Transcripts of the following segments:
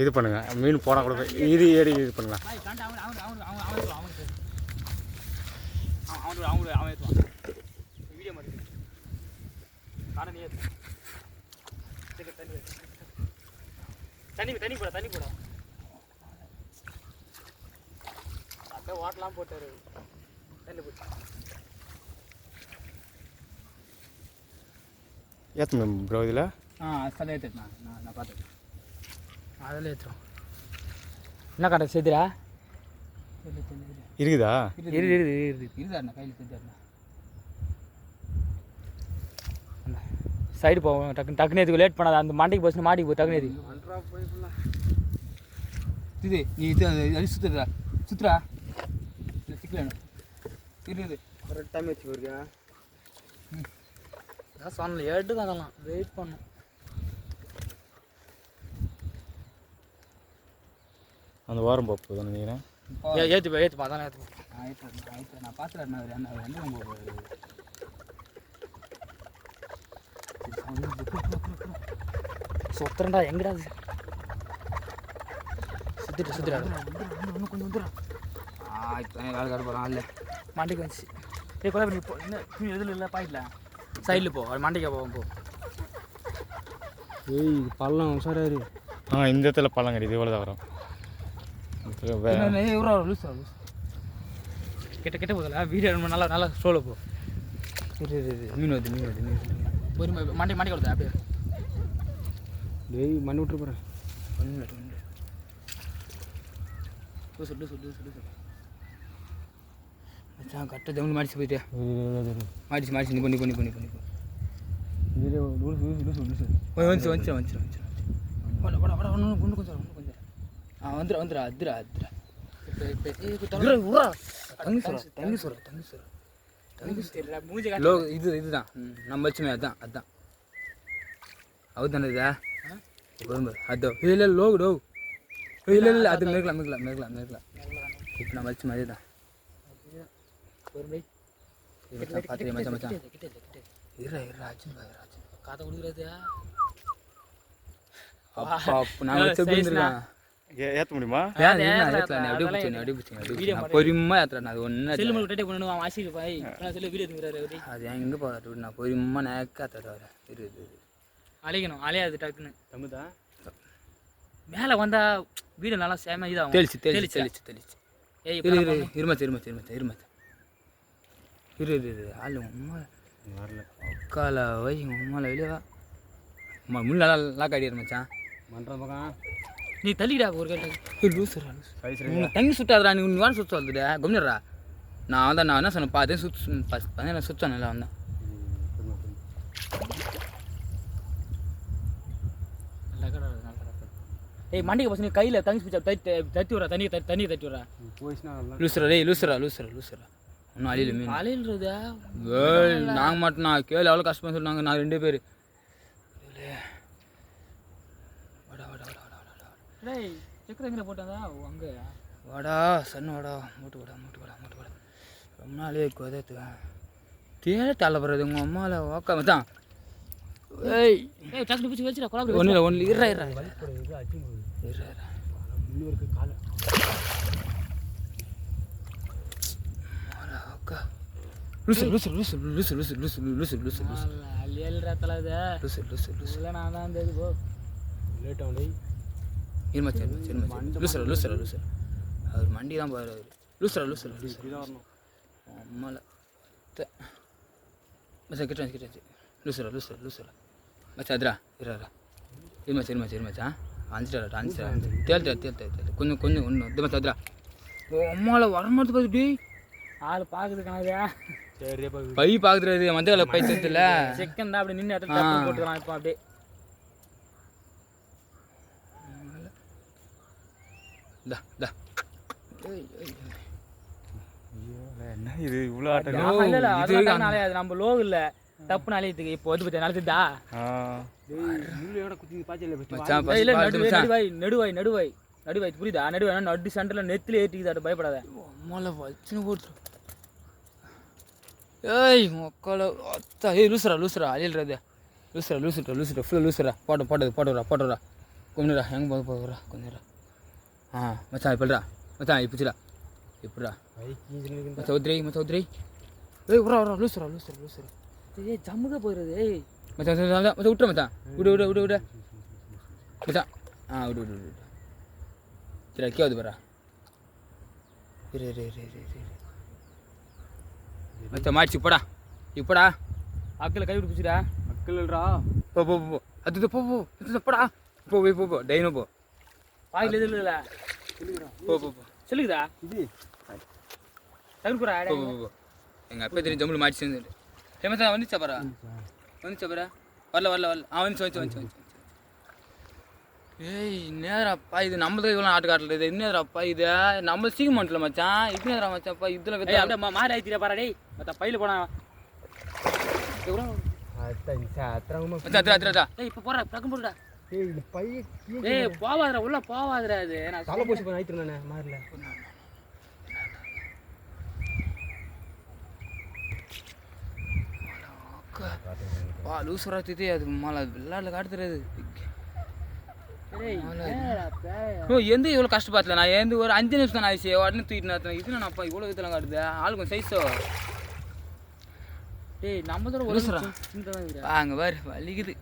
இது பண்ணுங்க. மீன் போட கூட இது ஏறி இது பண்ணலாம் தண்ணி தண்ணி போட தண்ணி போட ஓட்டலாம் போட்டாரு தண்ணி போட்டு ஏற்றணும் ப்ரோ இதில். ஆ சரி ஏற்றுண்ணா நான் நான் பார்த்துக்கேன் அதில் ஏற்றுறோம் என்ன கரெக்டாக சேர்த்துடா இருக்குதா? இரு இரு இரு இரு இருதாண்ணா கையில் செஞ்சாருண்ணா சைடு போவோம் டக்குன்னு டக்குனு எதுக்கு லேட் பண்ணாத? அந்த மண்டைக்கு போச்சு மாட்டிக்கு போ டக்குனு எதுக்கு இது நீ இது அது சுத்துறா சுத்துறா இல்லை சிக்கல இரு இரு. கரெக்ட் டைம் வச்சு போயிருக்கா அதான் சொன்னல எடுத்து அதெல்லாம் வெயிட் பண்ணும் அந்த வாரம் போகுது நினைக்கிறேன். ஏற்றுப்பா ஏற்றுப்பா அதான் ஏற்றுப்பா நான் பார்த்துறேன் சொத்துறேன்டா எங்கடா அது? சுத்திட்டு சுத்திட்டு இன்னும் கொஞ்சம் வந்துடும் ஆ இப்போ வேலை காட்ட போகிறான் இல்லை. மண்டைக்கு வந்துச்சு. ஏ கொலை பண்ணி போ. என்ன நீ எதில் இல்லை பாயிட்ல சைடில் போ அது மண்டைக்கு போவோம் போ. ஏய் பள்ளம் உஷாராரு ஆ இந்த இடத்துல பழம் கிடையாது இவ்வளோ தான் வரும். இவரோ கெட்ட கெட்ட போதில்ல வீடியோ நல்லா நல்லா ஸ்லோவில் போ. இது இது மீன் வருது மீன் வருது மீன் பொறுமை மாட்டி மாட்டி கொடுத்தா அப்படியே. டேய் மண்ணு விட்டு போகிறேன் மண்ணு மண்ணு லூசு லூசு லூசு லூசு. மச்சான் கட்ட ஜவுன் மாடிச்சு போயிட்டு. மாடிச்சு மாடிச்சு நிப்போ பண்ணி பண்ணி பண்ணி நிப்போ லூசு லூசு லூசு லூசு. வந்துச்சு வந்துச்சு வந்துச்சு வந்துச்சு. வட வட வட ஒன்று கொஞ்சம் ஆ வந்துடும் வந்துடும் அதுரா அதுரா. இது இதுதான். நம்ம வச்சுமே அதான் அதான். அவுதானே இதா? அதோ இல்லை லோகு டோ இல்லை இல்லை அது மேற்கலாம் மேற்கலாம் மேற்கலாம் இருந்துருக்கேன் ஏ ஏற்ற முடியுமா? ஏன் என்ன? ஏத்தல நீ அப்படியே பிடிச்ச அப்படியே பிடிச்ச அப்படியே பொறுமையாக அது ஒன்று செல்லு மட்டும் பாய். செல்லு எடுத்துக்கிறாரு அது எங்கே போகிறது நான் பொறுமையாக நேக்க ஏற்றுற வரேன். இரு அழிக்கணும் அலையாது டக்குன்னு. தம்புதா? மேலே வந்தா வீடு நல்லா சேம இதாகும். தெளிச்சு தெளிச்சு தெளிச்சு? தெளிச்சு ஏய் இரு இரு இருமச்சு இருமச்சு இருமச்சு இருமச்சு இரு இரு இரு ஆள் உம்மா வரல. உக்கால வை உம்மால வெளியே வா. நல்லா லாக் ஆடி மச்சான். மன்றம் பக்கம். நீ தள்ளிடா ஒரு கேட்டு லூசுரா தங்கி சுட்டாதடா நீ உன் வேலை சுற்ற வந்துடா கம்னிடுறா நான் வந்தேன் நான் என்ன சொன்னேன்? பார்த்தேன் சுத்து பார்த்தேன் சுத்தம் நல்லா வந்தேன் ஏய் மண்டிக்கு பசங்க கையில் தங்கி பிடிச்சா தட்டி தட்டி விட்றா தண்ணி தட்டி தண்ணி தட்டி விட்றா. லூசுரா டேய் லூசுரா லூசுரா லூசுரா ஒன்றும் அழியில மீன். அழியில்றதா நாங்கள் மட்டும் நான் கேள்வி எவ்வளோ கஷ்டமாக சொன்னாங்க நான் ரெண்டு பேர் வாடா வாடா வாடா வாடா வாடா டேய் சக்கரை எங்கே போட்டாதா அங்கே வாடா சன்னு வாடா மூட்டு வாடா மூட்டு வாடா மூட்டு வாடா. ரொம்ப நாளே கொதத்துவேன். தேட தள்ளப்படுறது உங்கள் அம்மாவில் ஓக்க மச்சான். ஏய் ஏய் டக்குனு பிடிச்சி வச்சுடா கொலாபரி ஒன்றும் இல்லை ஒன்றும் இருறா இருறா இருறா இருறா இருறா முன்னூறுக்கு காலை. அக்கா. லூசு லூசு லூசு லூசு லூசு லூசு லூசு லூசு லூசு. அழியல்றா தலாத லூசு லூசு லூசு. இல்லை நான் தான் இருந்தது போ. லேட் ஆகும் டேய் இருமா சரிமா சரிமா லூசுரா லூசுரா லூசுரா. அவர் மண்டி தான் பாரு அவர். லூசுரா லூசுரா அம்மால. மச்சா கிட்ட கிட்ட. லூசுரா லூசுரா லூசுரா. மச்சா அதுரா இருடா இருமா சரிமா சரிமா மச்சா அஞ்சுடா அஞ்சுடா. தேல் தேல் தேல் தேல் தேல் கொஞ்சம் கொஞ்சம் ஒன்று இது மச்சா அதுரா ஓ அம்மாவில் வரமாட்டு பார்த்துட்டு ஆள் பார்க்குது கணக்கா பை பார்க்குறது மஞ்சள் பை தத்துல செகண்ட் தான் அப்படி நின்று போட்டுக்கலாம் இப்போ அப்படியே. இந்த இந்த என்ன நம்ம லோ இல்லை தப்பு நாளையத்துக்கு இப்போ வந்து பச்சா நடத்துதா நடுவாய் நடுவாய் நடுவாய் நடுவாய் புரியுதா நடுவாய் நடு சண்டரில் நெத்தில் ஏற்றிக்குது பயப்படாத மொழ வச்சுன்னு போட்டு ஏய் மக்களை அத்தா ஏய் லூசுரா லூசுரா அழியல்றது லூசுரா லூசுட்டா லூசுட்டா ஃபுல்லாக லூசுரா போட்டு போட்டது போட்டுறா போட்டுறா கொஞ்சம்டா எங்கே போது போதுறா கொஞ்சம்டா ஆ. மச்சான் இப்படிடா மச்சான் இப்படிடா. இன்ஜின் மச்சான் உதிரை மச்சான் உதிரை ஏய் உரா உரா லூசுரா லூசுரா லூசுரா ஏய் ஜம்முக போயிடுறது ஏய். மச்சான் மச்சான் மச்சான் விட்டுற மச்சான். விடு விடு விடு விடு. மச்சான். ஆ விடு விடு விடு சரி கே வந்து பாரா. இரு இரு இரு இரு இரு. மச்சான் மாடிச்சு இப்படா. இப்படா. அக்கில் கை பிடிச்சிடா. மக்கள்டா போ போ போ அது போ போ. இது போடா. போ போய் போ போ. டைனோ போ. பாயில் எது இல்லைல்ல போ போ போ. சொல்லுக்குதா இது. தகுப்புறா போ போ போ. எங்கள் அப்பா தெரியும் ஜம்முல மாடிச்சு வந்து ஏ மச்சான் வந்துச்சா பாரா? வந்துச்சா பாரா? வரல வரல வரல. ஆ வந்துச்சு வந்துச்சு வந்துச்சு வந்துச்சு ஏய் நேரப்பா இது நம்மளது இவ்வளோ ஆட்டு காட்டல இது. என்னதுறாப்பா இது? நம்ம சீக்க மாட்டல மச்சான். இது நேரா மச்சான்ப்பா இதில் ஏய் அப்படியே மா- மாறி ஆயிடுறா பாரா டேய். மத்த பையில போனா மச்சான் இப்போ போறா பக்கம் போடுடா ஏய் இந்த பைய ஏய் போவாதடா உள்ள போவாதடா அது. நான் தலை போச்சு போய் நானே மாறல வா லூஸ் வராது அது மாலை விளையாடல காட்டுறது. எந்த இவ்வளோ கஷ்டப்படல நான் எந்த ஒரு அஞ்சு நிமிஷம் தான் ஆயிடுச்சு உடனே தூக்கிட்டு நான் இது நான் அப்பா இவ்வளோ இதெல்லாம் காட்டுது? ஆள் கொஞ்சம் சைஸோ டேய் ஒரு. சின்ன தான் இருக்குடா அங்கே பாரு வலிக்குது.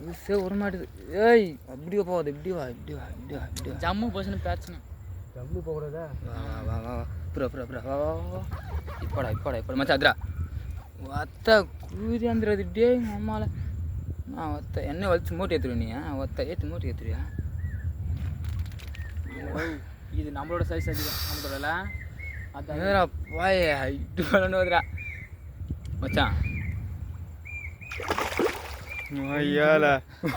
லூஸே வர மாட்டுது ஏய் அப்படியே போகாது இப்படி வா இப்படி வா இப்படி வா இப்படி வா. ஜம்மு பர்சன் பிரச்சனை ஜம்மு போகக்கூடாதா வா வா வா வா. புறா புறா புறா வா வா இப்படா இப்படா இப்படா. மச்சான் அதிரா. ஒத்த கூதி வந்துடுறது டே அம்மால. நான் ஒத்த என்ன வலிச்சு மூட்டை ஏற்றுருவேன் நீ ஒத்த ஏற்று மூட்டை ஏற்றுறியா இது நம்மளோட சைஸ் அதிகம் நம்மளோட அதான். பாய ஹைட்டு வரணுதுரா மச்சான். ஐயால.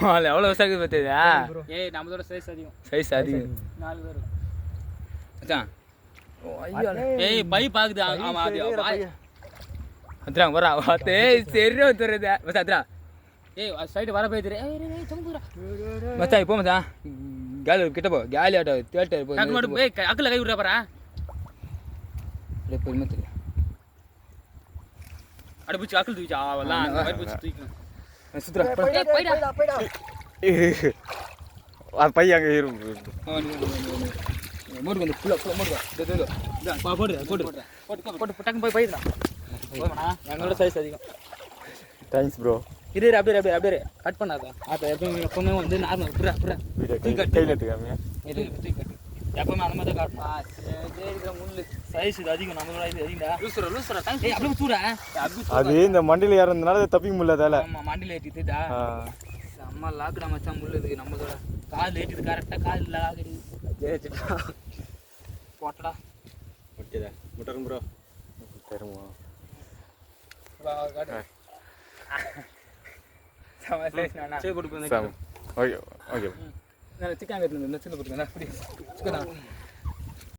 மாலை எவ்வளோ விசாரிக்குது பார்த்தியா ஏய் நம்மளோட சைஸ் அதிகம். சைஸ் அதிகம். நாலு பேர். ஐயோ ஏய் பை பாக்குது. ஆமா அது அத்ரா வரா வாத்தே சரி வந்துடுறது மச்சான் அத்ரா. ஏய் சைடு வர போய் ஏய் போடா மச்சான் இப்போ மச்சான். கேலி கிட்ட போ. கேலி ஆட்டோ தேட்டர் போ டக்கு மட்டும் ஏய் அக்கல கை விடுறா பாரா அப்படியே பொறுமை தெரியும். அட பிடிச்சி அக்கல் தூக்கிச்சு அவெல்லாம் அந்த மாதிரி பிடிச்சி தூக்கணும் சுத்துறா ஏய் போய்டா அது பையன் அங்கே இருக்கு மூடு வந்து ஃபுல்லாக ஃபுல்லாக மூடு இதோ, இதோ, இதோ. பா போடு போடு போட்டு போட்டு டக்கு போய் போயிடலாம் போய்டா எங்களோட சைஸ் அதிகம் தேங்க்ஸ் ப்ரோ இரு இரு, அப்படியே அப்படியே அப்படியே கட் பண்ணாத அப்போ எப்பவுமே எப்பவுமே வந்து நார்மல் தூக்கி கட்டு. கையில் எடுத்துக்காம கட்டு எப்பவுமே அந்த மாதிரி தான் காட்டணும் முள்ளு. சைஸ் இது அதிகம் நம்மளோட இது அதிகம்டா. லூசுரா லூசுரா தேங்க்ஸ் ஏய் அப்படியே அப்படியே அது இந்த மண்டியில் ஏறதுனால தப்பிக்க முடியல அதால. ஆமா மண்டியில் ஏற்றிட்டுடா. செம்ம லாக்குடா மச்சான் முள்ளுது நம்மளோட கால் ஏற்றிது கரெக்டாக கால் இல்லை ஆகுது போட்டடா. ஓகேதா முட்டரும் ப்ரோ தருமா. சரி போட்டு ஓகே சிக்கன் கட்டு இந்த சின்ன போட்டுக்கா அப்படி சிக்கனா?